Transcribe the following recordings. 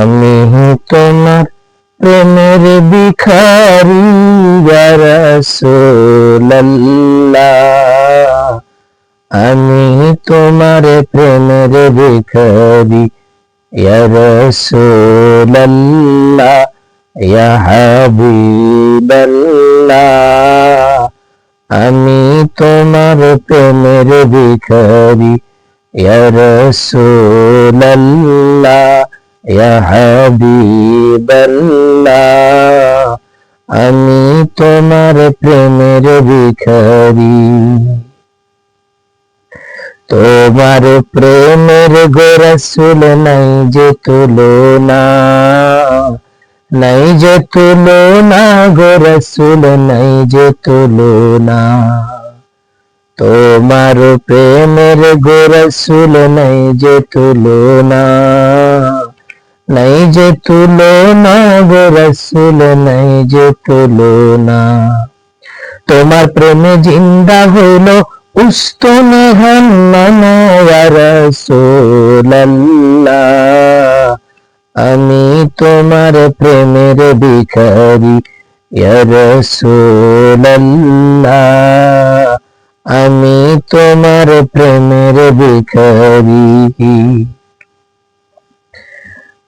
আমি তোমার প্রেমের ভিখারি আমি তোমার প্রেমের ভিখারি রাসূলুল্লাহ, ইয়া হাবিবাল্লাহ। আমি তোমার প্রেমের ভিখারি রাসূলুল্লাহ। ইয়া হাবিবাল্লাহ, আমি তোমার প্রেমের ভিখারি। তোমার প্রেমের গোরসুল নাই যে তুলনা, নাই যে তুলনা গোরসুল নাই যে তুলনা। তোমার প্রেমের গোরসুল নাই যে তুলনা। নাই যে তুলনা গোরসুল নাই যে তুলনা। তোমার প্রেমে জিন্দা হইল উস্তন রাসূলুল্লাহ। আমি তোমার প্রেমের ভিখারি রাসূলুল্লাহ। আমি তোমার প্রেমের ভিখারি।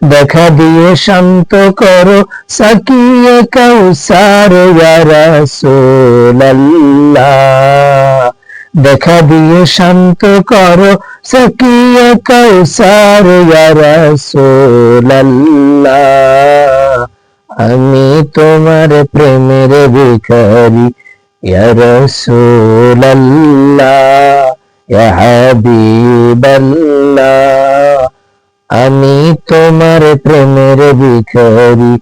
দেখা দিয়ে শান্ত করো, সাকিয়ে কৌসার দেখা দিয়ে শান্ত করো, সাকিয়ে কৌসার আমি তোমার প্রেমের ভিখারি রাসূলুল্লাহ ইয়া হাবিবাল্লাহ। আমি তোমার প্রেমের ভিখারি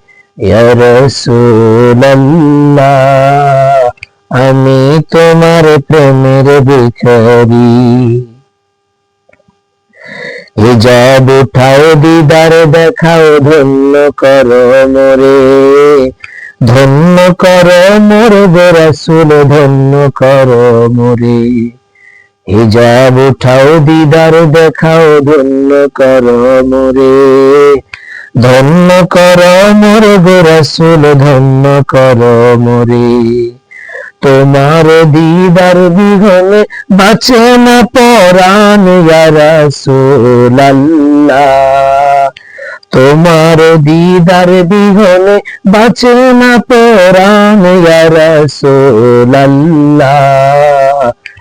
আমি তোমার প্রেমের ভিখারি। হিজাব উঠাও, দিদার দেখাও, ধন্য করো মোরে। ধন্য কর মোরে গো ধন্য কর মোরে। হিজাব উঠাও, দিদার দেখাও, ধন্য করো মোরে। ধন্য করো মোরে গো রাসূল, ধন্য করো মোরে। তোমার দিদার বিহনে বাঁচে না পরাণ, ইয়া তোমার দিদার বিহনে বাঁচে না পরাণ রাসূলুল্লাহ।